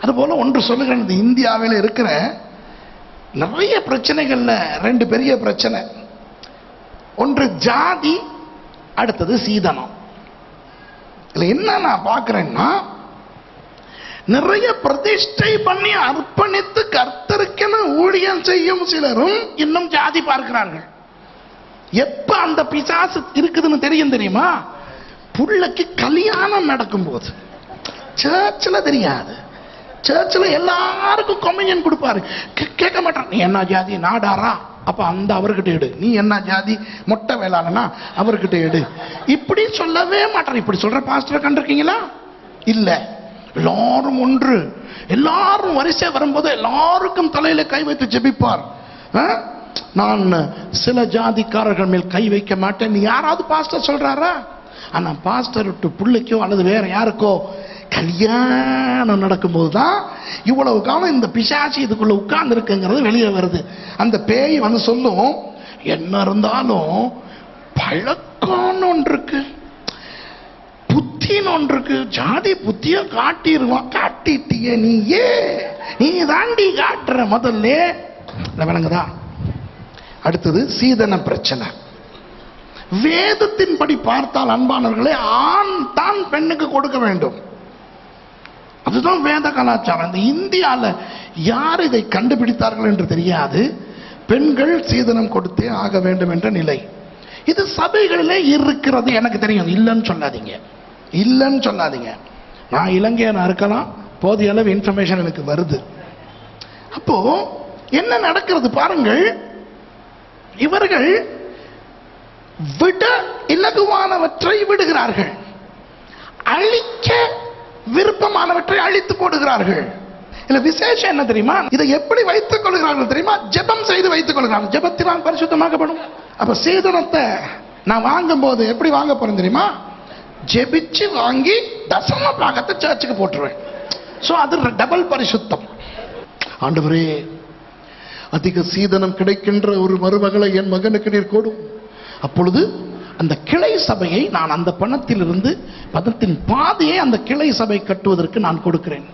அதுபோல் ஒன்று சொல்லுகிறேன் இந்த இந்தியாவில் இருக்கிற நிறைய பிரச்சனைகள்ல ரெண்டு பெரிய பிரச்சனை. ஒன்று ஜாதி அடுத்தது சீதனம். இதில் என்ன நான் பார்க்குறேன்னா நிறைய பிரதிஷ்டை பண்ணி அர்ப்பணித்து கர்த்தருக்கென ஊழியம் செய்யும் சிலரும் இன்னும் ஜாதி பார்க்கிறார்கள். எப்ப அந்த பிசாசு இருக்குதுன்னு தெரியும் தெரியுமா? புள்ளைக்கு கல்யாணம் நடக்கும்போது. சர்ச்சில் தெரியாது. சர்ச்சில் எல்லாருக்கும் கொமினியன் கொடுப்பாரு. கே- கேட்க மாட்டான் நீ என்ன ஜாதி? நாடாரா அப்போ அந்த அவர்கிட்ட எடு. நீ என்ன ஜாதி? மொட்டை வேளாளனா? அவர்கிட்ட எடு. இப்படி சொல்லவே மாட்டார் இப்படி சொல்ற பாஸ்டரை கண்டிருக்கீங்களா? இல்லை. எல்லாரும் ஒன்று. எல்லாரும் வரிசை வரும்போது எல்லாருக்கும் தலையில கை வைத்து ஜெபிப்பார். ஆ? நான் சில ஜாதிக்காரர்கள் மேல் கை வைக்க மாட்டேன். நீ யாராவது பாஸ்டர் சொல்றாரா? ஆனா பாஸ்டர் விட்டு பிள்ளைக்கோ அல்லது வேற யாருக்கோ கல்யாணம் நடக்கும்போது தான் இவ்வளவு காலம் இந்த பிசாசி இதுக்குள்ள உட்கார்ந்து இருக்குங்கிறது வெளியே வருது. அந்த பேய் வந்து சொல்லும் என்ன இருந்தாலும் பழக்கம்னு ஒன்று இருக்கு புத்தின்னு ஒன்று இருக்கு ஜாதி புத்திய காட்டிடுவான் காட்டிட்டிய நீயே. நீ தாண்டி காட்டுற முதல்ல. இல்ல விளங்குதா? அடுத்தது சீதன பிரச்சனை. வேதத்தின்படி பார்த்தால் அன்பானவர்களே ஆண் தான் பெண்ணுக்கு கொடுக்க வேண்டும். அதுதான் வேத கலாச்சாரம். இந்த இந்தியால யார் இதை கண்டுபிடித்தார்கள் என்று தெரியாது. பெண்கள் சீதனம் கொடுத்தே ஆக வேண்டும் என்ற நிலை. இது சபைகளிலே இருக்கிறது எனக்கு தெரியும். இல்லைன்னு சொல்லாதீங்க. இல்லைன்னு சொல்லாதீங்க. நான் இலங்கையனாக இருக்கலாம். போதிய அளவு இன்ஃபர்மேஷன் எனக்கு வருது. அப்போ என்ன நடக்கிறது பாருங்கள். இவர்கள் விட இலகுவானவற்றை விடுகிறார்கள். அழி விருப்பமானவற்றை அழித்து போடுகிறார்கள். இல்ல விசேஷம் என்ன தெரியுமா? இதை எப்படி வைத்துக் கொள்கிறார்கள் தெரியுமா? ஜெபம் செய்து வைத்துக் கொள்கிறார்கள். ஜெபத்தினால் பரிசுத்தமாக்கப்படும். அப்ப சீதனத்தை நான் வாங்கும் போது எப்படி வாங்க போறேன் தெரியுமா? ஜெபிச்சு வாங்கி தசம பாகத்தை சர்ச்சுக்கு போட்டுருவேன். ஸோ அது டபுள் பரிசுத்தம். ஆண்டவரே அதிக சீதனம் கிடைக்கின்ற ஒரு மருமகளை என் மகனுக்கு நீர் கொடும் அப்பொழுது அந்த கிளை சபையை நான் அந்த பணத்திலிருந்து பணத்தின் பாதியை அந்த கிளை சபை கட்டுவதற்கு நான் கொடுக்கிறேன்.